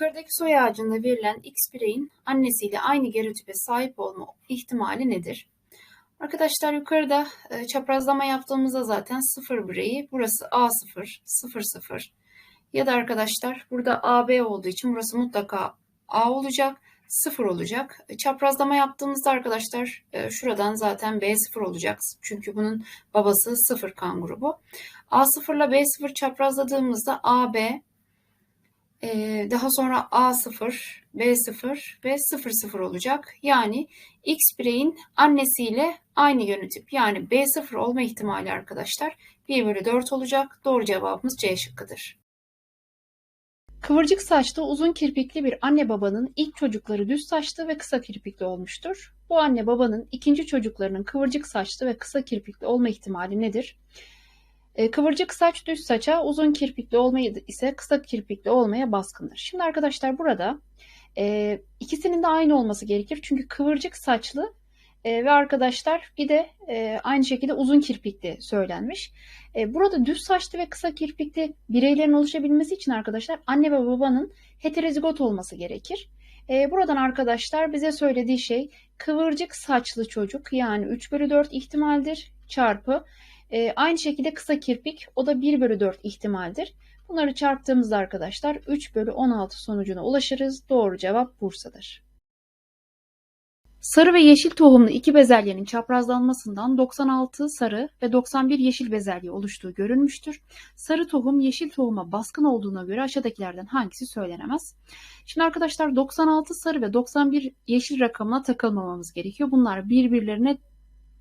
Yukarıdaki soy ağacında verilen X bireyin annesiyle aynı genotipe sahip olma ihtimali nedir? Arkadaşlar yukarıda e, çaprazlama yaptığımızda zaten 0 bireyi burası A0, 0, 0 ya da arkadaşlar burada AB olduğu için burası mutlaka A olacak, 0 olacak. E, Çaprazlama yaptığımızda arkadaşlar e, şuradan zaten B0 olacak. Çünkü bunun babası 0 kan grubu. A0 ile B0 çaprazladığımızda AB ee, daha sonra A0, B0 ve 00 olacak. Yani X bireyin annesiyle aynı yönetip yani B0 olma ihtimali arkadaşlar 1 bölü 4 olacak. Doğru cevabımız C şıkkıdır. Kıvırcık saçlı uzun kirpikli bir anne babanın ilk çocukları düz saçlı ve kısa kirpikli olmuştur. Bu anne babanın ikinci çocuklarının kıvırcık saçlı ve kısa kirpikli olma ihtimali nedir? E, kıvırcık saç düz saça, uzun kirpikli olmayı ise kısa kirpikli olmaya baskındır. Şimdi arkadaşlar burada e, ikisinin de aynı olması gerekir. Çünkü kıvırcık saçlı e, ve arkadaşlar bir de e, aynı şekilde uzun kirpikli söylenmiş. E, burada düz saçlı ve kısa kirpikli bireylerin oluşabilmesi için arkadaşlar anne ve babanın heterozigot olması gerekir. E, buradan arkadaşlar bize söylediği şey kıvırcık saçlı çocuk yani 3 bölü 4 ihtimaldir çarpı e, aynı şekilde kısa kirpik o da 1 bölü 4 ihtimaldir. Bunları çarptığımızda arkadaşlar 3 bölü 16 sonucuna ulaşırız. Doğru cevap Bursa'dır. Sarı ve yeşil tohumlu iki bezelyenin çaprazlanmasından 96 sarı ve 91 yeşil bezelye oluştuğu görülmüştür. Sarı tohum yeşil tohuma baskın olduğuna göre aşağıdakilerden hangisi söylenemez? Şimdi arkadaşlar 96 sarı ve 91 yeşil rakamına takılmamamız gerekiyor. Bunlar birbirlerine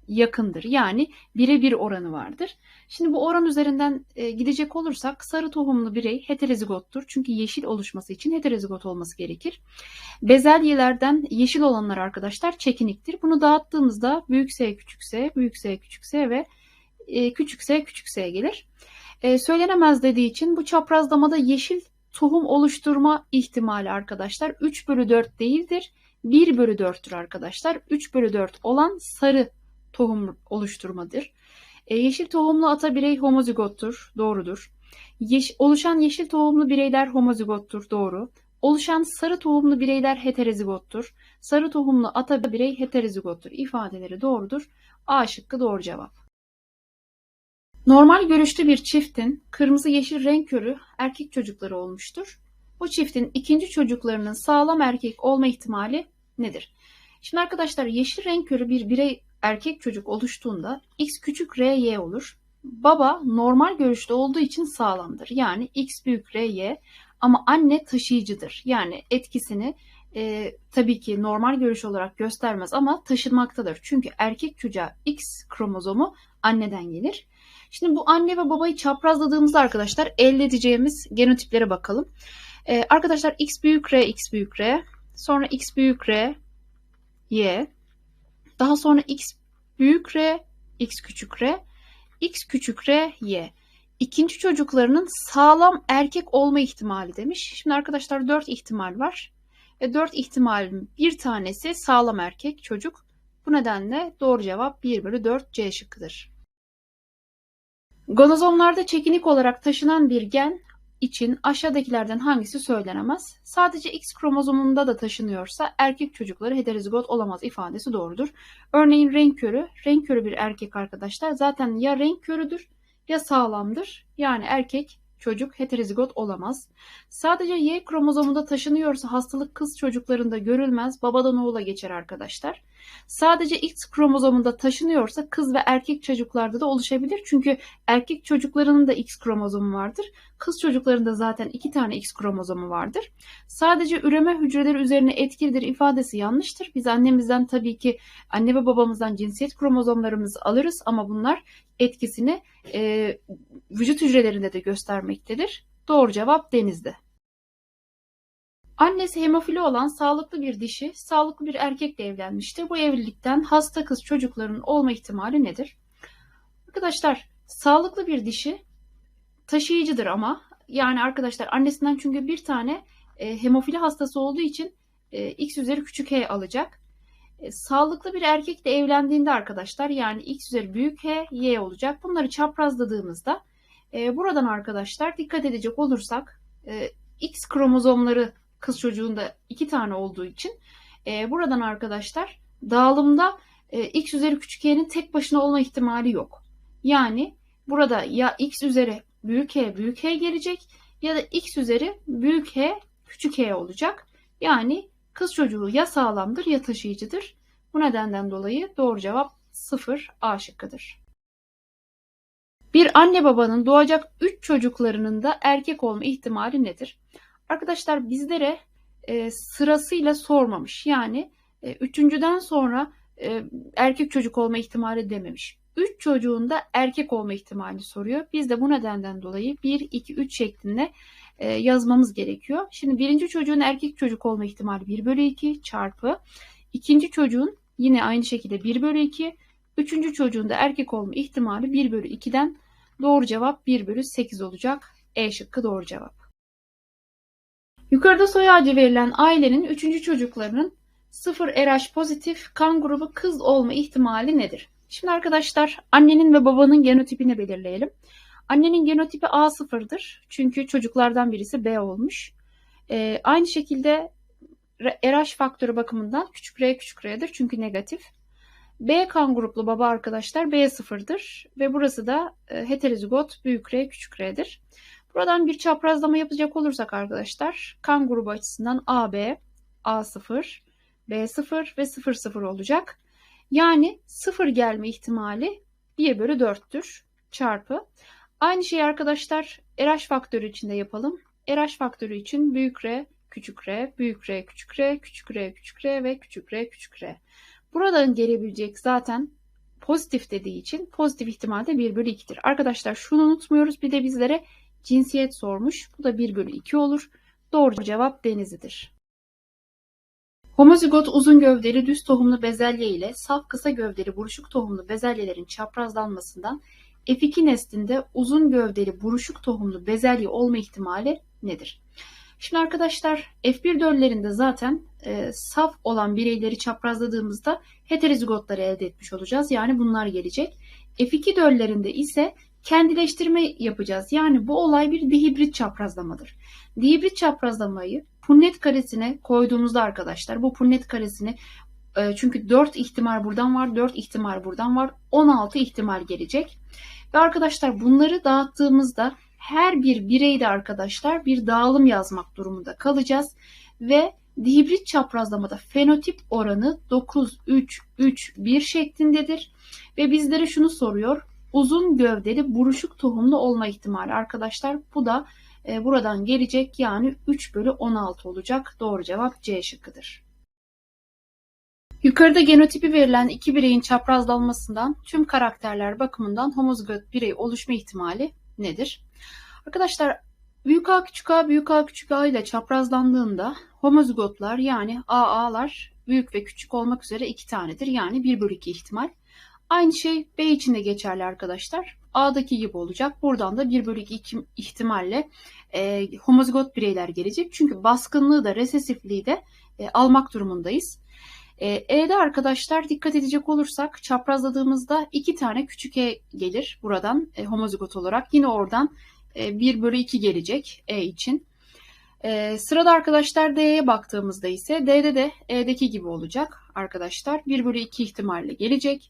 yakındır. Yani birebir oranı vardır. Şimdi bu oran üzerinden e, gidecek olursak sarı tohumlu birey heterozigottur. Çünkü yeşil oluşması için heterozigot olması gerekir. Bezelyelerden yeşil olanlar arkadaşlar çekiniktir. Bunu dağıttığımızda büyük S küçük S, büyük S küçük S ve e, küçük S küçük S gelir. E, söylenemez dediği için bu çaprazlamada yeşil tohum oluşturma ihtimali arkadaşlar 3 bölü 4 değildir. 1 bölü 4'tür arkadaşlar. 3 bölü 4 olan sarı tohum oluşturmadır. E, yeşil tohumlu ata birey homozigottur. Doğrudur. Yeş, oluşan yeşil tohumlu bireyler homozigottur. Doğru. Oluşan sarı tohumlu bireyler heterozigottur. Sarı tohumlu ata birey heterozigottur. İfadeleri doğrudur. A şıkkı doğru cevap. Normal görüşlü bir çiftin kırmızı yeşil renk körü erkek çocukları olmuştur. Bu çiftin ikinci çocuklarının sağlam erkek olma ihtimali nedir? Şimdi arkadaşlar yeşil renk körü bir birey erkek çocuk oluştuğunda x küçük r y olur. Baba normal görüşte olduğu için sağlamdır. Yani x büyük r y ama anne taşıyıcıdır. Yani etkisini e, tabii ki normal görüş olarak göstermez ama taşınmaktadır. Çünkü erkek çocuğa X kromozomu anneden gelir. Şimdi bu anne ve babayı çaprazladığımızda arkadaşlar elde edeceğimiz genotiplere bakalım. E, arkadaşlar X büyük R, X büyük R. Sonra X büyük R, Y. Daha sonra X büyük R, X küçük R. X küçük R, Y. İkinci çocuklarının sağlam erkek olma ihtimali demiş. Şimdi arkadaşlar 4 ihtimal var. E 4 ihtimalin bir tanesi sağlam erkek çocuk. Bu nedenle doğru cevap 1 bölü 4 C şıkkıdır. Gonozomlarda çekinik olarak taşınan bir gen için aşağıdakilerden hangisi söylenemez? Sadece X kromozomunda da taşınıyorsa erkek çocukları heterozigot olamaz ifadesi doğrudur. Örneğin renk körü, renk körü bir erkek arkadaşlar zaten ya renk körüdür ya sağlamdır. Yani erkek çocuk heterozigot olamaz. Sadece Y kromozomunda taşınıyorsa hastalık kız çocuklarında görülmez, babadan oğula geçer arkadaşlar. Sadece X kromozomunda taşınıyorsa kız ve erkek çocuklarda da oluşabilir. Çünkü erkek çocuklarının da X kromozomu vardır. Kız çocuklarında zaten iki tane X kromozomu vardır. Sadece üreme hücreleri üzerine etkilidir ifadesi yanlıştır. Biz annemizden tabii ki anne ve babamızdan cinsiyet kromozomlarımızı alırız ama bunlar etkisini e, vücut hücrelerinde de göstermektedir. Doğru cevap denizde. Annesi hemofili olan sağlıklı bir dişi, sağlıklı bir erkekle evlenmiştir. Bu evlilikten hasta kız çocukların olma ihtimali nedir? Arkadaşlar, sağlıklı bir dişi taşıyıcıdır ama yani arkadaşlar annesinden çünkü bir tane e, hemofili hastası olduğu için e, x üzeri küçük h alacak. E, sağlıklı bir erkekle evlendiğinde arkadaşlar yani x üzeri büyük h y olacak. Bunları çaprazladığımızda e, buradan arkadaşlar dikkat edecek olursak e, x kromozomları kız çocuğunda iki tane olduğu için e, buradan arkadaşlar dağılımda e, x üzeri küçük y'nin tek başına olma ihtimali yok. Yani burada ya x üzeri büyük h büyük h gelecek ya da x üzeri büyük h küçük h olacak. Yani kız çocuğu ya sağlamdır ya taşıyıcıdır. Bu nedenden dolayı doğru cevap 0 A şıkkıdır. Bir anne babanın doğacak 3 çocuklarının da erkek olma ihtimali nedir? Arkadaşlar bizlere e, sırasıyla sormamış. Yani e, üçüncüden sonra e, erkek çocuk olma ihtimali dememiş. 3 çocuğun da erkek olma ihtimali soruyor. Biz de bu nedenden dolayı 1, 2, 3 şeklinde e, yazmamız gerekiyor. Şimdi birinci çocuğun erkek çocuk olma ihtimali 1 bölü 2 çarpı ikinci çocuğun yine aynı şekilde 1 bölü 2 üçüncü çocuğun da erkek olma ihtimali 1 bölü 2'den doğru cevap 1 bölü 8 olacak. E şıkkı doğru cevap. Yukarıda soy ağacı verilen ailenin üçüncü çocuklarının 0 RH pozitif kan grubu kız olma ihtimali nedir? Şimdi arkadaşlar annenin ve babanın genotipini belirleyelim. Annenin genotipi A0'dır. Çünkü çocuklardan birisi B olmuş. Ee, aynı şekilde RH faktörü bakımından küçük r küçük r'dir çünkü negatif. B kan gruplu baba arkadaşlar B0'dır ve burası da e, heterozigot büyük R küçük R'dir. Buradan bir çaprazlama yapacak olursak arkadaşlar kan grubu açısından AB, A0, B0 ve 00 olacak. Yani 0 gelme ihtimali 1 bölü 4'tür çarpı. Aynı şeyi arkadaşlar RH faktörü için de yapalım. RH faktörü için büyük R, küçük r, büyük R, küçük r, küçük r, küçük r ve küçük r, küçük r. Buradan gelebilecek zaten pozitif dediği için pozitif ihtimalde 1 bölü 2'dir. Arkadaşlar şunu unutmuyoruz. Bir de bizlere cinsiyet sormuş. Bu da 1 bölü 2 olur. Doğru cevap denizidir. Homozigot uzun gövdeli düz tohumlu bezelye ile saf kısa gövdeli buruşuk tohumlu bezelyelerin çaprazlanmasından F2 neslinde uzun gövdeli buruşuk tohumlu bezelye olma ihtimali nedir? Şimdi arkadaşlar F1 döllerinde zaten e, saf olan bireyleri çaprazladığımızda heterozigotları elde etmiş olacağız. Yani bunlar gelecek. F2 döllerinde ise kendileştirme yapacağız. Yani bu olay bir dihibrit çaprazlamadır. Dihibrit çaprazlamayı punnet karesine koyduğumuzda arkadaşlar bu punnet karesini e, çünkü 4 ihtimal buradan var, 4 ihtimal buradan var, 16 ihtimal gelecek. Ve arkadaşlar bunları dağıttığımızda her bir bireyde arkadaşlar bir dağılım yazmak durumunda kalacağız. Ve dihibrit çaprazlamada fenotip oranı 9, 3, 3, 1 şeklindedir. Ve bizlere şunu soruyor. Uzun gövdeli buruşuk tohumlu olma ihtimali arkadaşlar. Bu da e, buradan gelecek yani 3 bölü 16 olacak. Doğru cevap C şıkkıdır. Yukarıda genotipi verilen iki bireyin çaprazlanmasından tüm karakterler bakımından homozigot birey oluşma ihtimali nedir? Arkadaşlar büyük A küçük A büyük A küçük A ile çaprazlandığında homozigotlar yani AA'lar büyük ve küçük olmak üzere iki tanedir. Yani 1 bölü 2 ihtimal. Aynı şey B için de geçerli arkadaşlar. A'daki gibi olacak. Buradan da 1 bölü 2 ihtimalle e, homozigot bireyler gelecek. Çünkü baskınlığı da resesifliği de e, almak durumundayız. E, E'de arkadaşlar dikkat edecek olursak çaprazladığımızda iki tane küçük E gelir buradan e, homozigot olarak. Yine oradan 1 e, bölü 2 gelecek E için. E, sırada arkadaşlar D'ye baktığımızda ise D'de de E'deki gibi olacak arkadaşlar. 1 bölü 2 ihtimalle gelecek.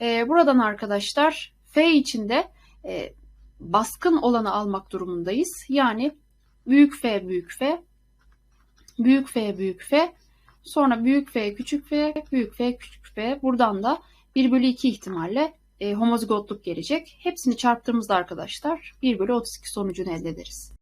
E, buradan arkadaşlar F için de baskın olanı almak durumundayız. Yani büyük F büyük F, büyük F büyük F, sonra büyük F küçük F, büyük F küçük F. Buradan da 1 bölü 2 ihtimalle e, homozigotluk gelecek. Hepsini çarptığımızda arkadaşlar 1 bölü 32 sonucunu elde ederiz.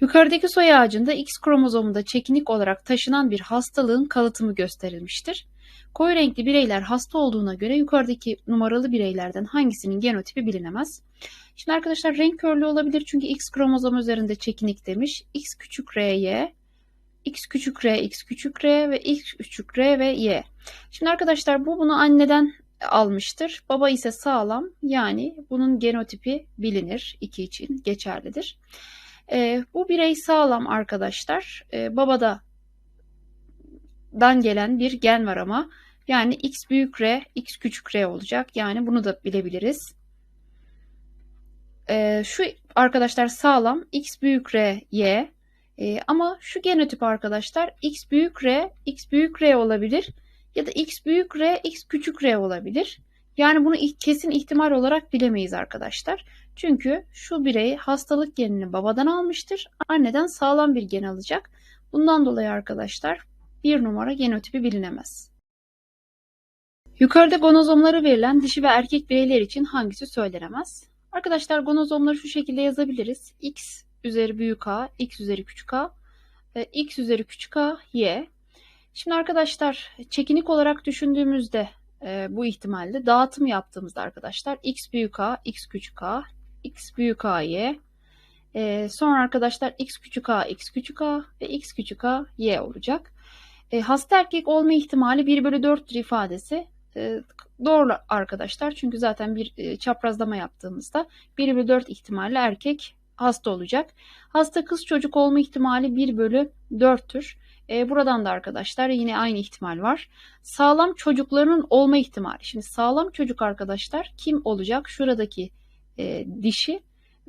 Yukarıdaki soy ağacında X kromozomunda çekinik olarak taşınan bir hastalığın kalıtımı gösterilmiştir. Koyu renkli bireyler hasta olduğuna göre yukarıdaki numaralı bireylerden hangisinin genotipi bilinemez. Şimdi arkadaşlar renk körlüğü olabilir çünkü X kromozom üzerinde çekinik demiş. X küçük R'ye, X küçük R, X küçük R ve X küçük R ve Y. Şimdi arkadaşlar bu bunu anneden almıştır. Baba ise sağlam yani bunun genotipi bilinir. iki için geçerlidir. E, bu birey sağlam arkadaşlar. E, babada dan gelen bir gen var ama yani x büyük r, x küçük r olacak. Yani bunu da bilebiliriz. E, şu arkadaşlar sağlam x büyük r y E, ama şu genotip arkadaşlar x büyük R, x büyük R olabilir ya da x büyük R, x küçük R olabilir. Yani bunu kesin ihtimal olarak bilemeyiz arkadaşlar. Çünkü şu birey hastalık genini babadan almıştır. Anneden sağlam bir gen alacak. Bundan dolayı arkadaşlar bir numara genotipi bilinemez. Yukarıda gonozomları verilen dişi ve erkek bireyler için hangisi söylenemez? Arkadaşlar gonozomları şu şekilde yazabiliriz. X üzeri büyük A, X üzeri küçük A, e, X üzeri küçük A, Y. Şimdi arkadaşlar çekinik olarak düşündüğümüzde e, bu ihtimalle dağıtım yaptığımızda arkadaşlar X büyük A, X küçük A, X büyük A, Y. E, sonra arkadaşlar X küçük A, X küçük A ve X küçük A, Y olacak. E, hasta erkek olma ihtimali 1 bölü 4'tür ifadesi e, doğru arkadaşlar. Çünkü zaten bir e, çaprazlama yaptığımızda 1 bölü 4 ihtimalle erkek hasta olacak. Hasta kız çocuk olma ihtimali 1 bölü 4'tür. E, buradan da arkadaşlar yine aynı ihtimal var. Sağlam çocukların olma ihtimali. Şimdi sağlam çocuk arkadaşlar kim olacak? Şuradaki e, dişi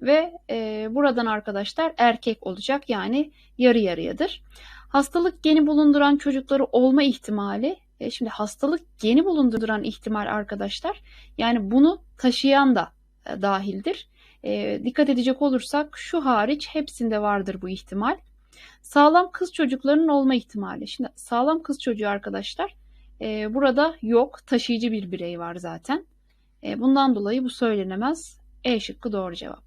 ve e, buradan arkadaşlar erkek olacak. Yani yarı yarıyadır. Hastalık geni bulunduran çocukları olma ihtimali e, şimdi hastalık geni bulunduran ihtimal arkadaşlar yani bunu taşıyan da e, dahildir. E, dikkat edecek olursak şu hariç hepsinde vardır bu ihtimal. Sağlam kız çocuklarının olma ihtimali. Şimdi sağlam kız çocuğu arkadaşlar e, burada yok. Taşıyıcı bir birey var zaten. E, bundan dolayı bu söylenemez. E şıkkı doğru cevap.